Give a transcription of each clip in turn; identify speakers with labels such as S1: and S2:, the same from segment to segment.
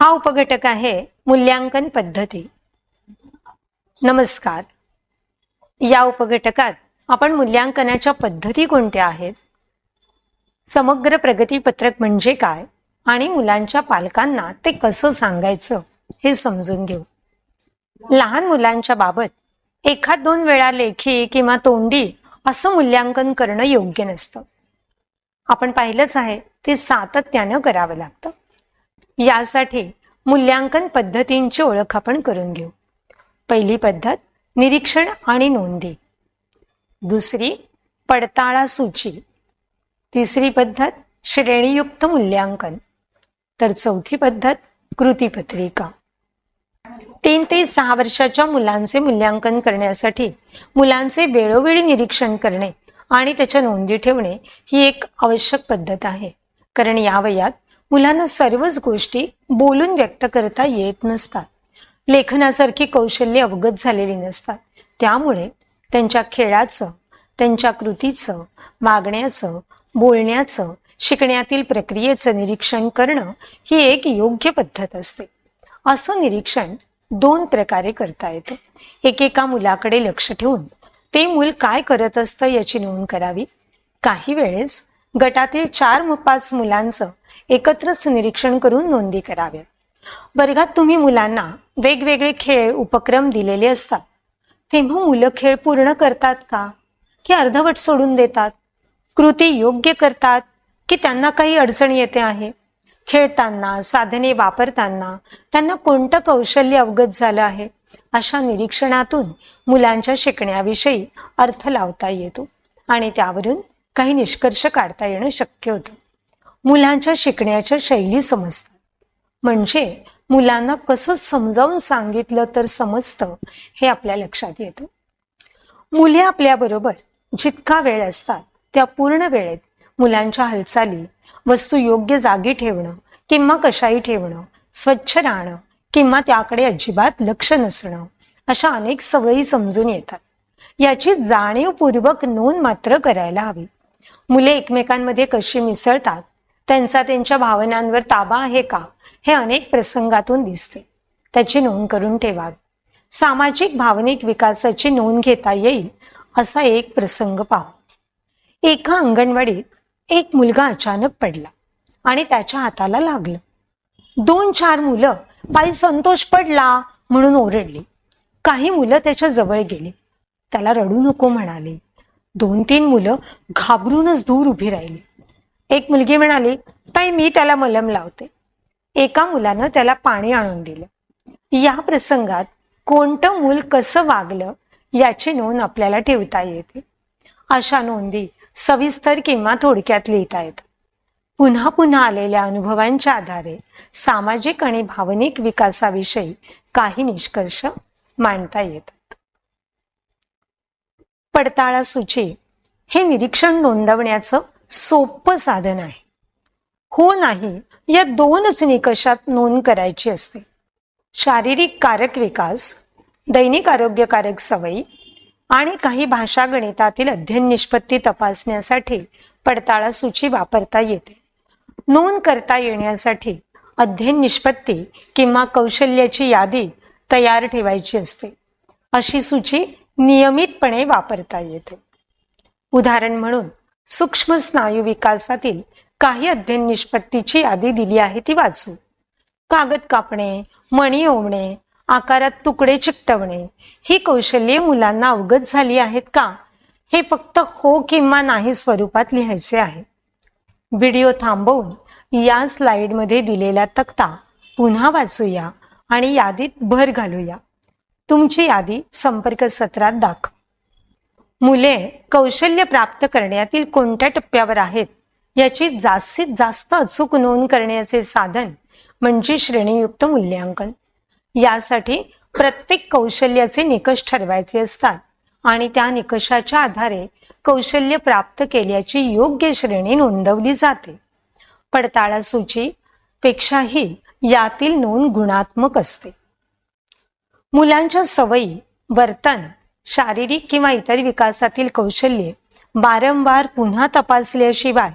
S1: हा उपघटक आहे मूल्यांकन पद्धती. नमस्कार. या उपघटकात आपण मूल्यांकनाच्या पद्धती कोणत्या आहेत? समग्र प्रगती पत्रक म्हणजे काय? आणि मुलांच्या पालकांना ते कसं सांगायचं हे समजून घेऊ. लहान मुलांच्या बाबत एखाद दोन वेळा लेखी किंवा तोंडी असं मूल्यांकन करणं योग्य नसतं. आपण पाहिलंच आहे ते सातत्यानं करावं लागतं. यासाठी मूल्यांकन पद्धतींची ओळख आपण करून घेऊ. पहिली पद्धत निरीक्षण आणि नोंदी. दुसरी पडताळा सूची. तिसरी पद्धत श्रेणीयुक्त मूल्यांकन. तर चौथी पद्धत कृतीपत्रिका तीन ते सहा वर्षाच्या मुलांचे मूल्यांकन करण्यासाठी मुलांचे वेळोवेळी निरीक्षण करणे आणि त्याच्या नोंदी ठेवणे ही एक आवश्यक पद्धत आहे. कारण या वयात मुलांना सर्वच गोष्टी बोलून व्यक्त करता येत नसतात. लेखनासारखी कौशल्य अवगत झालेली नसतात. त्यामुळे त्यांच्या खेळाचं त्यांच्या कृतीचं मागण्याचं बोलण्याचं शिकण्यातील प्रक्रियेचं निरीक्षण करणं ही एक योग्य पद्धत असते. असं निरीक्षण दोन प्रकारे करता येतं. एकेका मुलाकडे लक्ष ठेवून ते मूल काय करत असतं याची नोंद करावी. काही वेळेस गटातील चार पाच मुलांचं एकत्रच निरीक्षण करून नोंदी कराव्या. वर्गात तुम्ही मुलांना वेगवेगळे खेळ उपक्रम दिलेले असतात. तेव्हा मुलं खेळ पूर्ण करतात का? की अर्धवट सोडून देतात? कृती योग्य करतात? की त्यांना काही अडचण येते आहे? खेळताना साधने वापरताना त्यांना कोणतं कौशल्य अवगत झालं आहे? अशा निरीक्षणातून मुलांच्या शिकण्याविषयी अर्थ लावता येतो आणि त्यावरून काही निष्कर्ष काढता येणं शक्य होतं. मुलांच्या शिकण्याच्या शैली समजतात. म्हणजे मुलांना कसं समजावून सांगितलं तर समजतं हे आपल्या लक्षात येतं. मुले आपल्याबरोबर जितका वेळ असतात त्या पूर्ण वेळेत मुलांच्या हालचाली वस्तू योग्य जागी ठेवणं किंवा कशाही ठेवणं स्वच्छ राहणं किंवा त्याकडे अजिबात लक्ष नसणं अशा अनेक सवयी समजून येतात. याची जाणीवपूर्वक नोंद मात्र करायला हवी. मुले एकमेकांमध्ये कशी मिसळतात त्यांचा त्यांच्या भावनांवर ताबा आहे का? हे अनेक प्रसंगातून दिसते. त्याची नोंद करून ठेवावी. सामाजिक भावनिक विकासाची नोंद घेता येईल असा एक प्रसंग पाहू. एका अंगणवाडीत एक मुलगा अचानक पडला आणि त्याच्या हाताला लागलं. दोन चार मुलं बाई संतोष पडला म्हणून ओरडली. काही मुलं त्याच्याजवळ गेली. त्याला रडू नको म्हणाले. दोन तीन मुलं घाबरूनच दूर उभी राहिली. एक मुलगी म्हणाली ताई मी त्याला मलम लावते. एका मुलानं त्याला पाणी आणून दिलं. या प्रसंगात कोणतं मूल कसं वागलं याची नोंद आपल्याला ठेवता येते. अशा नोंदी सविस्तर किंवा थोडक्यात लिहिता येतात. पुन्हा पुन्हा आलेल्या अनुभवांच्या आधारे सामाजिक आणि भावनिक विकासाविषयी काही निष्कर्ष मांडता येतात. पडताळा सूची हे निरीक्षण नोंदवण्याचं सोपं साधन आहे. हो नाही या दोनच निकषात नोंद करायची असते. शारीरिक कारक विकास दैनिक आरोग्यकारक सवयी आणि काही भाषा गणितातील अध्ययन निष्पत्ती तपासण्यासाठी पडताळा सूची वापरता येते. नोंद करता येण्यासाठी अध्ययन निष्पत्ती किंवा कौशल्याची यादी तयार ठेवायची असते. अशी सूची नियमितपणे वापरता येते. उदाहरण म्हणून सूक्ष्म स्नायू विकासातील काही अध्ययन निष्पत्तीची यादी दिली आहे ती वाचू. कागद कापणे मणी ओवणे आकारात तुकडे चिकटवणे ही कौशल्ये मुलांना अवगत झाली आहेत का? हे फक्त हो किंवा नाही स्वरूपात लिहायचे आहे. व्हिडिओ थांबवून या स्लाइडमध्ये दिलेला तक्ता पुन्हा वाचूया आणि यादीत भर घालूया. तुमची यादी संपर्क सत्रात दाखव. मुले कौशल्य प्राप्त करण्यातील कोणत्या टप्प्यावर आहेत? याची जास्तीत जास्त अचूक नोंद करण्याचे साधन म्हणजे श्रेणीयुक्त मूल्यांकन. यासाठी प्रत्येक कौशल्याचे निकष ठरवायचे असतात आणि त्या निकषाच्या आधारे कौशल्य प्राप्त केल्याची योग्य श्रेणी नोंदवली जाते. पडताळा सूची पेक्षाही यातील नोंद गुणात्मक असते. मुलांच्या सवयी वर्तन शारीरिक किंवा इतर विकासातील कौशल्ये वारंवार पुन्हा तपासल्याशिवाय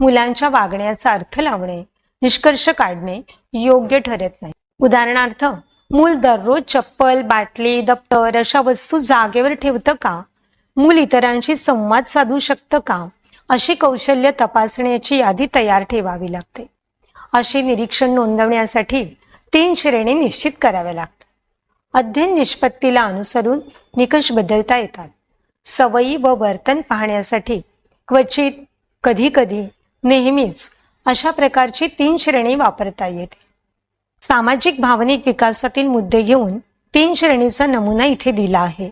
S1: मुलांच्या वागण्याचा अर्थ लावणे निष्कर्ष काढणे योग्य ठरत नाही. उदाहरणार्थ मूल दररोज चप्पल बाटली दप्तर अशा वस्तू जागेवर ठेवतं का? मूल इतरांशी संवाद साधू शकतं का? अशी कौशल्य तपासण्याची यादी तयार ठेवावी लागते. अशी निरीक्षण नोंदवण्यासाठी तीन श्रेणी निश्चित कराव्या लागतात. अध्ययन निष्पत्तीला अनुसरून निकष बदलता येतात. सवयी व वर्तन पाहण्यासाठी क्वचित कधीकधी नेहमीच अशा प्रकारची तीन श्रेणी वापरता येते. सामाजिक भावनिक विकासातील मुद्दे घेऊन तीन श्रेणीचा नमुना इथे दिला आहे.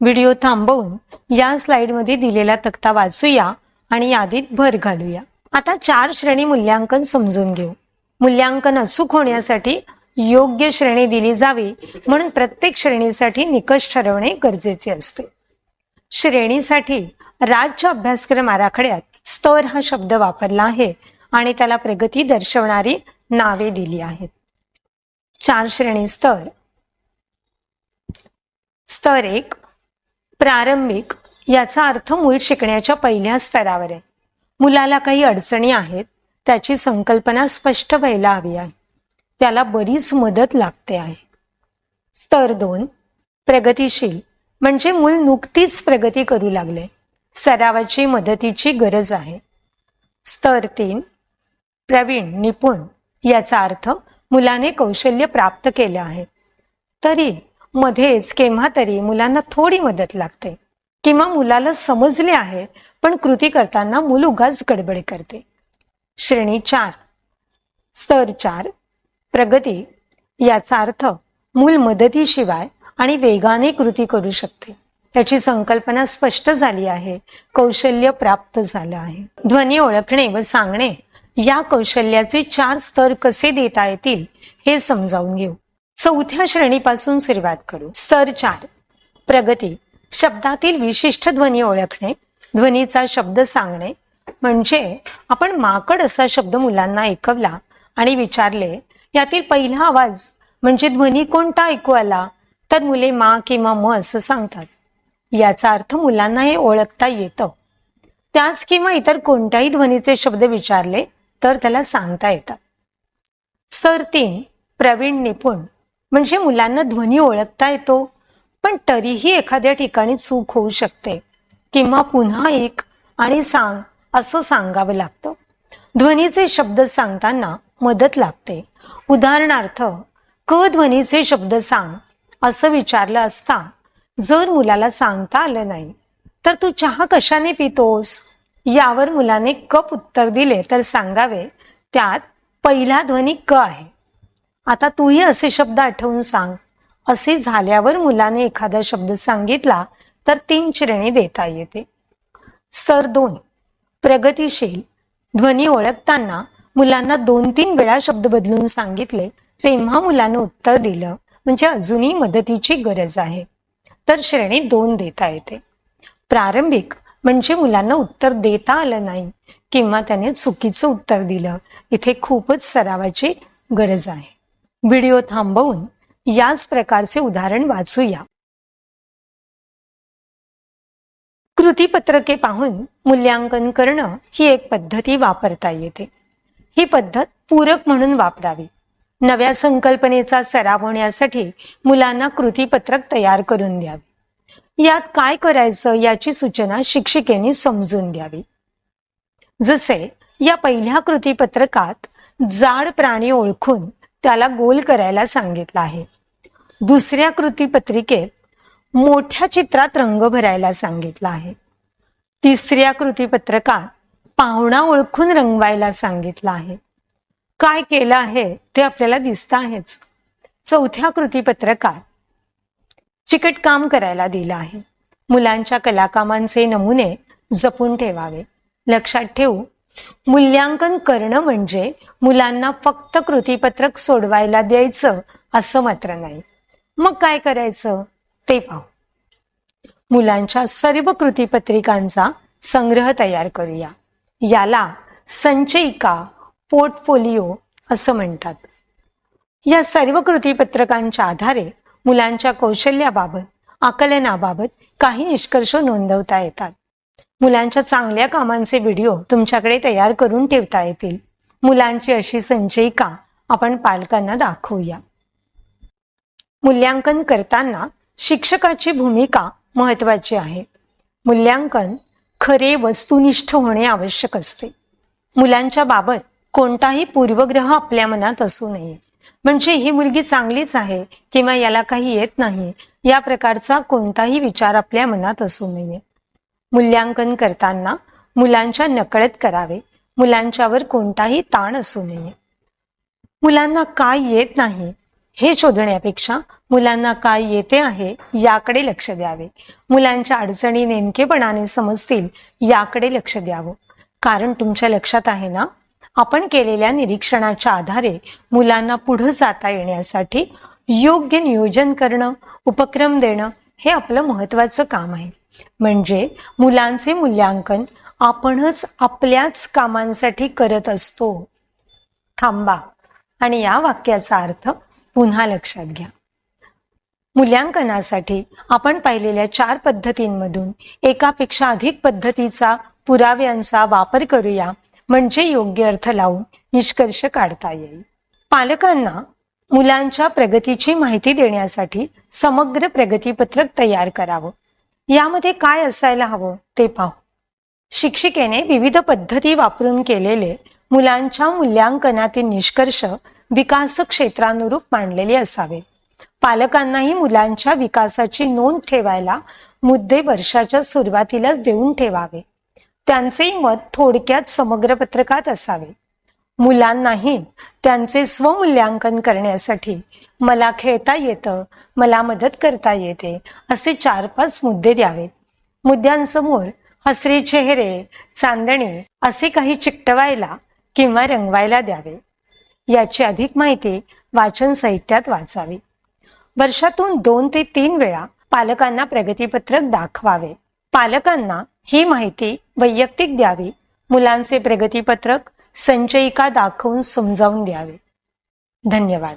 S1: व्हिडिओ थांबवून या स्लाइडमध्ये दिलेला तक्ता वाचूया आणि यादीत भर घालूया. आता चार श्रेणी मूल्यांकन समजून घेऊ. मूल्यांकन अचूक होण्यासाठी योग्य श्रेणी दिली जावी म्हणून प्रत्येक श्रेणीसाठी निकष ठरवणे गरजेचे असते. श्रेणीसाठी राज्य अभ्यासक्रम आराखड्यात स्तर हा शब्द वापरला आहे आणि त्याला प्रगती दर्शवणारी नावे दिली आहेत. चार श्रेणी स्तर. स्तर एक प्रारंभिक याचा अर्थ मूल शिकण्याच्या पहिल्या स्तरावर आहे. मुलाला काही अडचणी आहेत त्याची संकल्पना स्पष्ट व्हायला हवी आहे. त्याला बरीच मदत लागते आहे. स्तर दोन प्रगतीशील म्हणजे मूल नुकतीच प्रगती करू लागले. सरावाची मदतीची गरज आहे. स्तर तीन प्रवीण निपुण याचा अर्थ मुलाने कौशल्य प्राप्त केले आहे. तरी मध्येच केव्हा तरी मुलांना थोडी मदत लागते. किंवा मुलाला समजले आहे पण कृती करताना मूल उगाच गडबड करते. श्रेणी चार स्तर चार प्रगती याचा अर्थ मूल मदतीशिवाय आणि वेगाने कृती करू शकते. त्याची संकल्पना स्पष्ट झाली आहे कौशल्य प्राप्त झालं आहे. ध्वनी ओळखणे व सांगणे या कौशल्याचे चार स्तर कसे देता येतील हे समजावून घेऊ. चौथ्या श्रेणीपासून सुरुवात करू. स्तर चार प्रगती. शब्दातील विशिष्ट ध्वनी ओळखणे ध्वनीचा शब्द सांगणे म्हणजे आपण माकड असा शब्द मुलांना ऐकवला आणि विचारले यातील पहिला आवाज म्हणजे ध्वनी कोणता ऐकू आला तर मुले मा किंवा म असं सांगतात. याचा अर्थ मुलांना हे ओळखता येतं. त्याच किंवा इतर कोणत्याही ध्वनीचे शब्द विचारले तर त्याला सांगता येतात. स्तर तीन प्रवीण निपुण म्हणजे मुलांना ध्वनी ओळखता येतो पण तरीही एखाद्या ठिकाणी चूक होऊ शकते किंवा पुन्हा एक आणि सांग असं सांगावं लागतं. ध्वनीचे शब्द सांगताना मदत लागते. उदाहरणार्थ क ध्वनीचे शब्द सांग असं विचारलं असता जर मुलाला सांगता आलं नाही तर तू चहा कशाने पितोस? यावर मुलाने कप उत्तर दिले तर सांगावे त्यात पहिला ध्वनी क आहे. आता तूही असे शब्द आठवून सांग. असे झाल्यावर मुलाने एखादा शब्द सांगितला तर तीन श्रेणी देता येते. सर दोन प्रगतीशील. ध्वनी ओळखताना मुलांना दोन तीन वेळा शब्द बदलून सांगितले तेव्हा मुलानं उत्तर दिलं म्हणजे अजूनही मदतीची गरज आहे. तर श्रेणी दोन देता येते. प्रारंभिक म्हणजे मुलांना उत्तर देता आलं नाही किंवा त्याने चुकीचं उत्तर दिलं इथे खूपच सरावाची गरज आहे. व्हिडिओ थांबवून याच प्रकारचे उदाहरण वाचूया. कृतीपत्रके पाहून मूल्यांकन करणं ही एक पद्धती वापरता येते. ही पद्धत पूरक म्हणून वापरावी. नव्या संकल्पनेचा सराव होण्यासाठी मुलांना कृतीपत्रक तयार करून द्यावे. यात काय करायचं याची सूचना शिक्षिकेने समजून द्यावी जसे या पहिल्या कृतीपत्रकात जाड प्राणी ओळखून त्याला गोल करायला सांगितलं आहे. दुसऱ्या कृतीपत्रिकेत मोठ्या चित्रात रंग भरायला सांगितला आहे. तिसऱ्या कृतीपत्रकात पाहुणा ओळखून रंगवायला सांगितलं आहे. काय केलं आहे ते आपल्याला दिसत आहेच. चौथ्या कृतीपत्रकात चिकट काम करायला दिलं आहे. मुलांच्या कलाकामांचे नमुने जपून ठेवावे. लक्षात ठेवू मूल्यांकन करणं म्हणजे मुलांना फक्त कृतीपत्रक सोडवायला द्यायचं असं मात्र नाही. मग काय करायचं? ते पाहू. मुलांच्या सर्व कृतीपत्रिकांचा संग्रह तयार करूया. याला संचयिका पोर्टफोलिओ असं म्हणतात. या सर्व कृतीपत्रकांच्या आधारे मुलांच्या कौशल्याबाबत आकलनाबाबत काही निष्कर्ष नोंदवता येतात. मुलांच्या चांगल्या कामांचे व्हिडिओ तुमच्याकडे तयार करून ठेवता येतील. मुलांची अशी संचयिका आपण पालकांना दाखवूया. मूल्यांकन करताना शिक्षकाची भूमिका महत्वाची आहे. मूल्यांकन खरे वस्तुनिष्ठ होणे आवश्यक असते. मुलांच्या बाबत कोणताही पूर्वग्रह आपल्या मनात असू नये. म्हणजे ही मुलगी चांगलीच आहे किंवा याला काही येत नाही या प्रकारचा कोणताही विचार आपल्या मनात असू नये. मूल्यांकन करताना मुलांच्या नकळत करावे मुलांच्यावर कोणताही ताण असू नये. मुलांना काय येत नाही हे शोधण्यापेक्षा मुलांना काय येते आहे याकडे लक्ष द्यावे. मुलांच्या अडचणी नेमकेपणाने समजतील याकडे लक्ष द्यावं. कारण तुमच्या लक्षात आहे ना आपण केलेल्या निरीक्षणाच्या आधारे मुलांना पुढे जाता येण्यासाठी योग्य नियोजन करणं उपक्रम देणं हे आपलं महत्वाचं काम आहे. म्हणजे मुलांचे मूल्यांकन आपणच आपल्याच कामांसाठी करत असतो. थांबा. आणि या वाक्याचा अर्थ पुन्हा लक्षात घ्या. मूल्यांकनासाठी आपण पाहिलेल्या चार पद्धतींमधून एकापेक्षा अधिक पद्धतीचा पुराव्यांचा वापर करूया म्हणजे योग्य अर्थ लावून निष्कर्ष काढता येईल. पालकांना मुलांच्या प्रगतीची माहिती देण्यासाठी समग्र प्रगतीपत्रक तयार करावं. यामध्ये काय असायला हवं ते पाहू. शिक्षिकेने विविध पद्धती वापरून केलेले मुलांच्या मूल्यांकनातील निष्कर्ष विकास क्षेत्रानुरूप मांडलेले असावे. पालकांनाही मुलांच्या विकासाची नोंद ठेवायला मुद्दे वर्षाच्या सुरुवातीलाच देऊन ठेवावे. त्यांचे मत थोडक्यात समग्र पत्रकात असावे. मुलांनाही त्यांचे स्वमूल्यांकन करण्यासाठी मला खेळता येतं मला मदत करता येते असे चार पाच मुद्दे द्यावेत. मुद्द्यांसमोर हसरे चेहरे चांदणी असे काही चिकटवायला किंवा रंगवायला द्यावे. याची अधिक माहिती वाचन साहित्यात वाचावी. वर्षातून दोन ते तीन वेळा पालकांना प्रगतीपत्रक दाखवावे. पालकांना ही माहिती वैयक्तिक द्यावी. मुलांचे प्रगतीपत्रक संचयिका दाखवून समजावून द्यावे. धन्यवाद.